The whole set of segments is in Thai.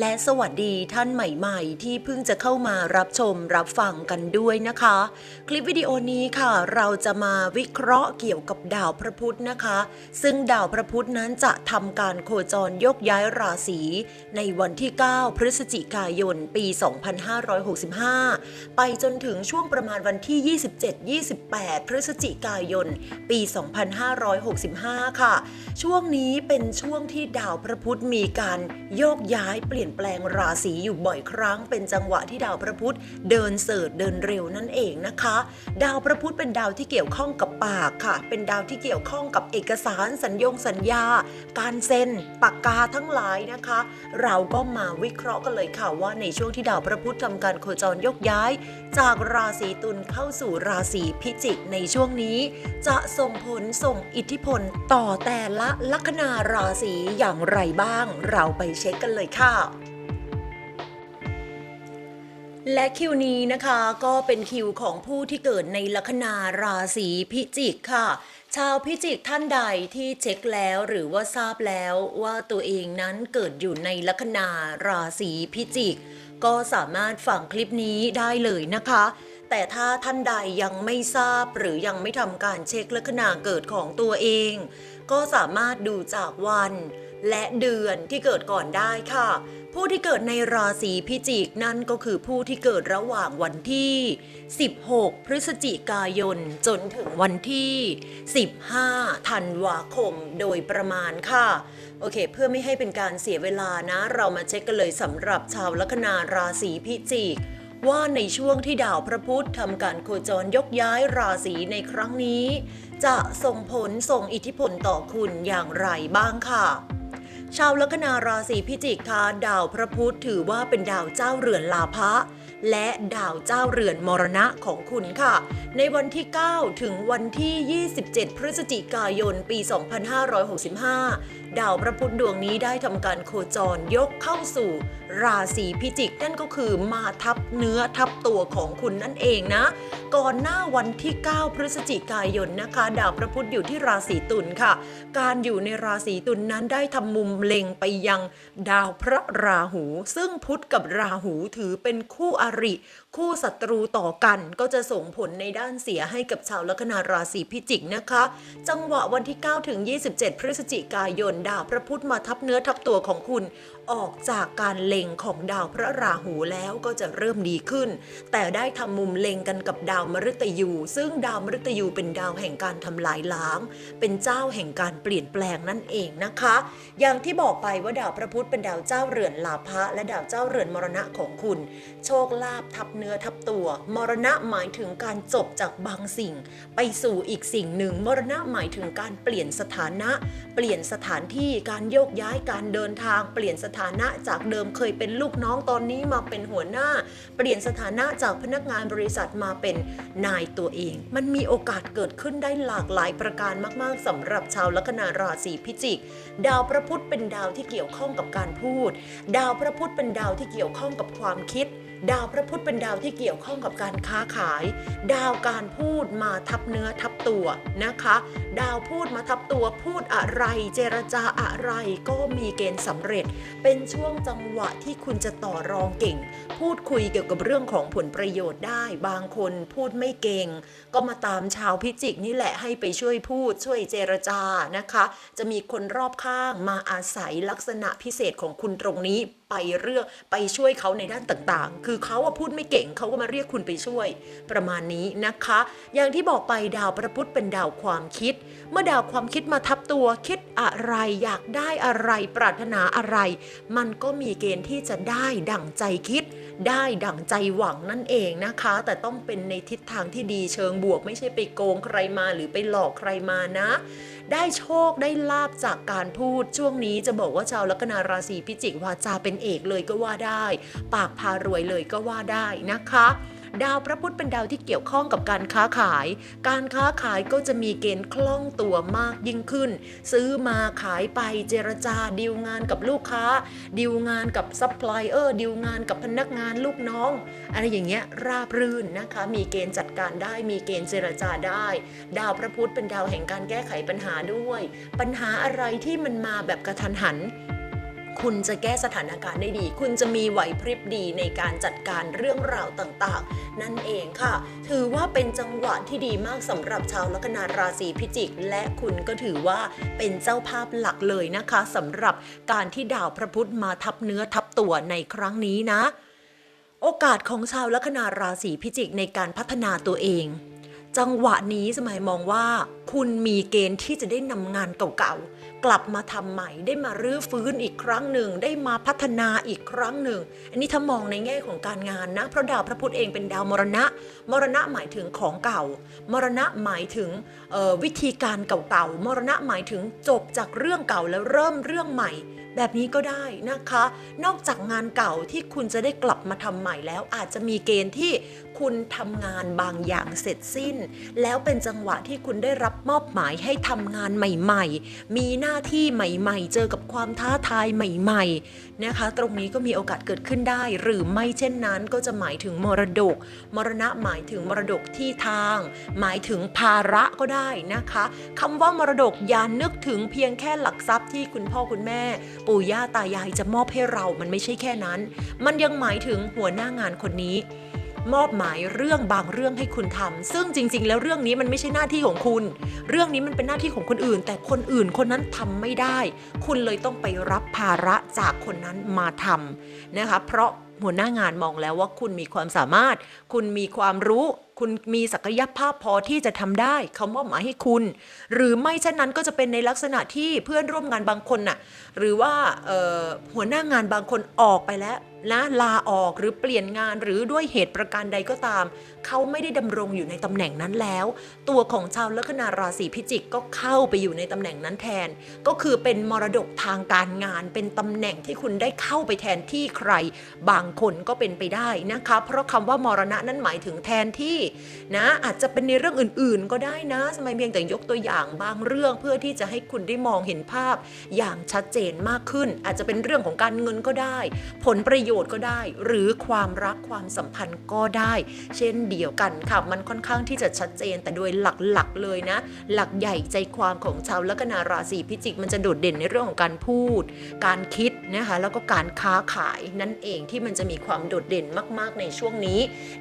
และสวัสดีท่านใหม่ๆ ที่เพิ่งจะเข้ามารับชมรับฟังกันด้วยนะคะ คลิปวิดีโอนี้ค่ะ เราจะมาวิเคราะห์เกี่ยวกับดาวพระพุธนะคะ ซึ่งดาวพระพุธนั้นจะทำการโคจรยกย้ายราศีในวันที่ 9 พฤศจิกายน ปี 2565 ไปจนถึงช่วงประมาณวันที่ 27-28 พฤศจิกายน ปี 2565 ค่ะ ช่วงนี้เป็นช่วงที่ดาวพระพุธมีการโยกย้ายเปลี่ยนลี่ยนแปลงราศีอยู่บ่อยครั้ง เป็นจังหวะที่ดาวพระพุธเดินเสิร์ชเดินเร็วนั่นเองนะคะ ดาวพระพุธเป็นดาวที่เกี่ยวข้องกับปากค่ะ เป็นดาวที่เกี่ยวข้องกับเอกสารสัญญงสัญญา การเซ็นปากกาทั้งหลายนะคะ เราก็มาวิเคราะห์กันเลยค่ะว่าในช่วงที่ดาวพระพุธทำการโคจรยกย้าย จากราศีตุลเข้าสู่ราศีพิจิกในช่วงนี้ จะส่งผลส่งอิทธิพลต่อแต่ละลัคนาราศีอย่างไรบ้าง เราไปเช็คกันเลยค่ะ และคิวนี้นะคะก็เป็นคิวของผู้ที่เกิดในลัคนาราศีพิจิกค่ะ ชาวพิจิกท่านใดที่เช็คแล้วหรือว่าทราบแล้วว่าตัวเองนั้นเกิดอยู่ในลัคนาราศีพิจิก ก็สามารถฟังคลิปนี้ได้เลยนะคะ แต่ถ้าท่านใดยังไม่ทราบหรือยังไม่ทำการเช็คลัคนาเกิดของตัวเอง ก็สามารถดูจากวัน และเดือนที่เกิดก่อนได้ค่ะ ผู้ที่เกิดในราศีพิจิกนั่นก็คือผู้ที่เกิดระหว่างวันที่ 16 พฤศจิกายน จนถึงวันที่ 15 ธันวาคมโดยประมาณค่ะ โอเค เพื่อไม่ให้เป็นการเสียเวลานะ เรามาเช็คกันเลยสำหรับชาวลัคนาราศีพิจิกว่าในช่วงที่ดาวพระพุธทำการโคจรยกย้ายราศีในครั้งนี้ จะส่งผลส่งอิทธิพลต่อคุณอย่างไรบ้างค่ะ ชาวลัคนาราศีพิจิกค่ะดาวพระพุธถือว่าเป็นดาวเจ้าเรือนลาภะและดาวเจ้าเรือนมรณะของคุณค่ะ ในวันที่ 9 ถึงวันที่ 27 พฤศจิกายน ปี 2565 ดาวพระพุธดวงนี้ได้ทำการโคจรยกเข้าสู่ราศีพิจิก นั่นก็คือมาทับเนื้อทับตัวของคุณนั่นเองนะ ก่อนหน้าวันที่ 9 พฤศจิกายนนะคะ ดาวพระพุธอยู่ที่ราศีตุลค่ะ การอยู่ในราศีตุลนนั้นได้ทำมุมเล็งไปยังดาวพระราหู ซึ่งพุธกับราหูถือเป็นคู่อริ คู่ศัตรูต่อกันก็จะส่งผลในด้านเสียให้กับชาวลัคนาราศีพิจิกนะคะ จังหวะวันที่ 9 ถึง 27 พฤศจิกายนดาพระพุธมาทับเนื้อทับตัวของคุณ ออกจากการเล็งของดาวพระราหูแล้วก็จะเริ่มดีขึ้น แต่ได้ทำมุมเล็งกันกับดาวมฤตยู ซึ่งดาวมฤตยูเป็นดาวแห่งการทำลายล้าง เป็นเจ้าแห่งการเปลี่ยนแปลงนั่นเองนะคะ อย่างที่บอกไปว่าดาวพระพุธเป็นดาวเจ้าเรือนลาภะและดาวเจ้าเรือนมรณะของคุณ โชคลาภทับเนื้อทับตัว มรณะหมายถึงการจบจากบางสิ่ง ไปสู่อีกสิ่งหนึ่ง มรณะหมายถึงการเปลี่ยนสถานะ เปลี่ยนสถานที่การโยกย้ายการเดินทางเปลี่ยนสถานะจากเดิมเคยเป็นลูกน้องตอนนี้มาเป็นหัวหน้า เปลี่ยนสถานะจากพนักงานบริษัทมาเป็นนายตัวเอง มันมีโอกาสเกิดขึ้นได้หลากหลายประการมาก ๆสำหรับชาวลัคนาราศีพิจิก ดาวพระพุธเป็นดาวที่เกี่ยวข้องกับการพูด ดาวพระพุธเป็นดาวที่เกี่ยวข้องกับความคิดดาวพระพุธเป็นดาวที่เกี่ยวข้องกับการค้าขาย ดาวการพูดมาทับเนื้อทับตัวนะคะ ดาวพูดมาทับตัวพูดอะไร เจรจาอะไรก็มีเกณฑ์สำเร็จ เเป็นช่วงจังหวะที่คุณจะต่อรองเก่ง พูดคุยเกี่ยวกับเรื่องของผลประโยชน์ได้ บางคนพูดไม่เก่ง ก็มาตามชาวพิจิกนี่แหละให้ไปช่วยพูด ช่วยเจรจานะคะ จะมีคนรอบข้างมาอาศัยลักษณะพิเศษของคุณตรงนี้ไปเรื่องไปช่วยเขาในด้านต่างๆ คือเขาพูดไม่เก่งเขาก็มาเรียกคุณไปช่วย ประมาณนี้นะคะ อย่างที่บอกไปดาวพระพุธเป็นดาวความคิด เมื่อดาวความคิดมาทับตัวคิดอะไรอยากได้อะไรปรารถนาอะไร มันก็มีเกณฑ์ที่จะได้ดั่งใจคิด ได้ดั่งใจหวังนั่นเองนะคะ แต่ต้องเป็นในทิศทางที่ดีเชิงบวก ไม่ใช่ไปโกงใครมาหรือไปหลอกใครมานะ ได้โชคได้ลาบจากการพูดช่วงนี้จะบอกว่าชาวลัคนาราศีพิจิกวาจาเป็นเอกเลยก็ว่าได้ ปากพารวยเลยก็ว่าได้นะคะ ดาวพระพุธเป็นดาวที่เกี่ยวข้องกับการค้าขาย การค้าขายก็จะมีเกณฑ์คล่องตัวมากยิ่งขึ้น ซื้อมาขายไปเจรจาดีลงานกับลูกค้าดีลงานกับซัพพลายเออร์ดีลงานกับพนักงานลูกน้องอะไรอย่างเงี้ยราบรื่นนะคะ มีเกณฑ์จัดการได้ มีเกณฑ์เจรจาได้ ดาวพระพุธเป็นดาวแห่งการแก้ไขปัญหาด้วย ปัญหาอะไรที่มันมาแบบกระทันหัน คุณจะแก้สถานการณ์ได้ดี คุณจะมีไหวพริบดีในการจัดการเรื่องราวต่างๆ นั่นเองค่ะ ถือว่าเป็นจังหวะที่ดีมากสำหรับชาวลัคนาราศีพิจิก และคุณก็ถือว่าเป็นเจ้าภาพหลักเลยนะคะสำหรับการที่ดาวพระพุธมาทับเนื้อทับตัวในครั้งนี้นะ โอกาสของชาวลัคนาราศีพิจิกในการพัฒนาตัวเอง จังหวะนี้สมัยมองว่า คุณมีเกณฑ์ที่จะได้นำงานเก่าๆ กลับมาทำใหม่ได้มารื้อฟื้นอีกครั้งหนึ่ง ได้มาพัฒนาอีกครั้งหนึ่ง อันนี้ถ้ามองในแง่ของการงานนะ เพราะดาวพระพุธเองเป็นดาวมรณะ มรณะหมายถึงของเก่า มรณะหมายถึงวิธีการเก่าๆ มรณะหมายถึงจบจากเรื่องเก่าแล้วเริ่มเรื่องใหม่ แบบนี้ก็ได้นะคะ นอกจากงานเก่าที่คุณจะได้กลับมาทำใหม่แล้ว อาจจะมีเกณฑ์ที่คุณทำงานบางอย่างเสร็จสิ้น แล้วเป็นจังหวะที่คุณได้รับมอบหมายให้ทำงานใหม่ๆ มีหน้าที่ใหม่ๆ เจอกับความท้าทายใหม่ๆนะคะ ตรงนี้ก็มีโอกาสเกิดขึ้นได้ หรือไม่เช่นนั้นก็จะหมายถึงมรดก มรณะหมายถึงมรดกที่ทาง หมายถึงภาระก็ได้นะคะคำว่ามรดกอย่านึกถึงเพียงแค่หลักทรัพย์ที่คุณพ่อคุณแม่ปู่ย่าตายายจะมอบให้เรามันไม่ใช่แค่นั้น มันยังหมายถึงหัวหน้างานคนนี้ มอบหมายเรื่องบางเรื่องให้คุณทำซึ่งจริง ๆ แล้วเรื่องนี้มันไม่ใช่หน้าที่ของคุณ เรื่องนี้มันเป็นหน้าที่ของคนอื่น แต่คนอื่นคนนั้นทำไม่ได้ คุณเลยต้องไปรับภาระจากคนนั้นมาทำนะคะเพราะหัวหน้างานมองแล้วว่าคุณมีความสามารถ คุณมีความรู้ คุณมีศักยภาพพอที่จะทำได้เขามอบหมายให้คุณ หรือไม่เช่นนั้นก็จะเป็นในลักษณะที่เพื่อนร่วมงานบางคนน่ะหรือว่าหัวหน้างานบางคนออกไปแล้ว นะลาออกหรือเปลี่ยนงานหรือด้วยเหตุประการใดก็ตาม เขาไม่ได้ดำรงอยู่ในตำแหน่งนั้นแล้ว ตัวของชาวลัคนาราศีพิจิกก็เข้าไปอยู่ในตำแหน่งนั้นแทน ก็คือเป็นมรดกทางการงาน เป็นตำแหน่งที่คุณได้เข้าไปแทนที่ใคร บางคนก็เป็นไปได้นะคะ เพราะคำว่ามรณะนั้นหมายถึงแทนที่นะอาจจะเป็นในเรื่องอื่น ๆ ก็ได้นะสมัยเพียงแต่ยกตัวอย่างบางเรื่องเพื่อที่จะให้คุณได้มองเห็นภาพ อย่างชัดเจนมากขึ้น อาจจะเป็นเรื่องของการเงินก็ได้ ผลประโยยชน์ก็ได้ หรือความรักความสัมพันธ์ก็ได้ เช่นเดียวกันค่ะ มันค่อนข้างที่จะชัดเจน แต่โดยหลักๆเลยนะ หลักใหญ่ใจความของชาวลัคนาราศีพิจิก มันจะโดดเด่นในเรื่องของการพูด การคิดนะคะแล้วก็การค้าขายนั่นเองที่มันจะมีความโดดเด่นมาก ๆ ในช่วงนี้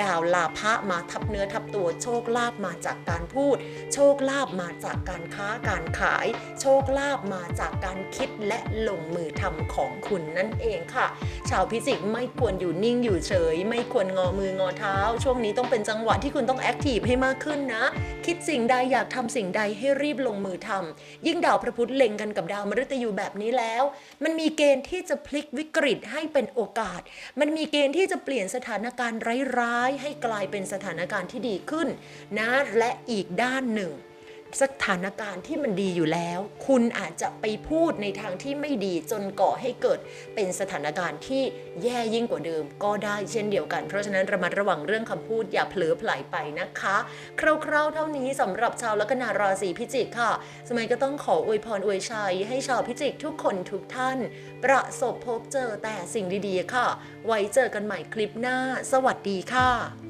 ดาวลาภะมาทับเนื้อทับตัวโชคลาภมาจากการพูด โชคลาภมาจากการค้าการขาย โชคลาภมาจากการคิดและลงมือทำของคุณนั่นเองค่ะ ชาวพิจิกไม่ควรอยู่นิ่งอยู่เฉย ไม่ควรงอมืองอเท้า ช่วงนี้ต้องเป็นจังหวะที่คุณต้องแอคทีฟให้มากขึ้นนะ คิดสิ่งใดอยากทำสิ่งใดให้รีบลงมือทำยิ่งดาวพระพุธเล็งกันกับดาวมฤตยูแบบนี้แล้ว มันมีเกณฑ์ที่จะพลิกวิกฤตให้เป็นโอกาส มันมีเกณฑ์ที่จะเปลี่ยนสถานการณ์ร้ายๆให้กลายเป็นสถานการณ์ที่ดีขึ้นนะและอีกด้านหนึ่ง สถานการณ์ที่มันดีอยู่แล้ว คุณอาจจะไปพูดในทางที่ไม่ดีจนก่อให้เกิดเป็นสถานการณ์ที่แย่ยิ่งกว่าเดิม ก็ได้เช่นเดียวกัน เพราะฉะนั้นระมัดระวังเรื่องคำพูดอย่าเผลอไผลไปนะคะ คร่าวๆเท่านี้สำหรับชาวลัคนาราศีพิจิกค่ะ สมัยก็ต้องขออวยพรอวยชัย ให้ชาวพิจิกทุกคนทุกท่าน ประสบพบเจอแต่สิ่งดีๆค่ะ ไว้เจอกันใหม่คลิปหน้า สวัสดีค่ะ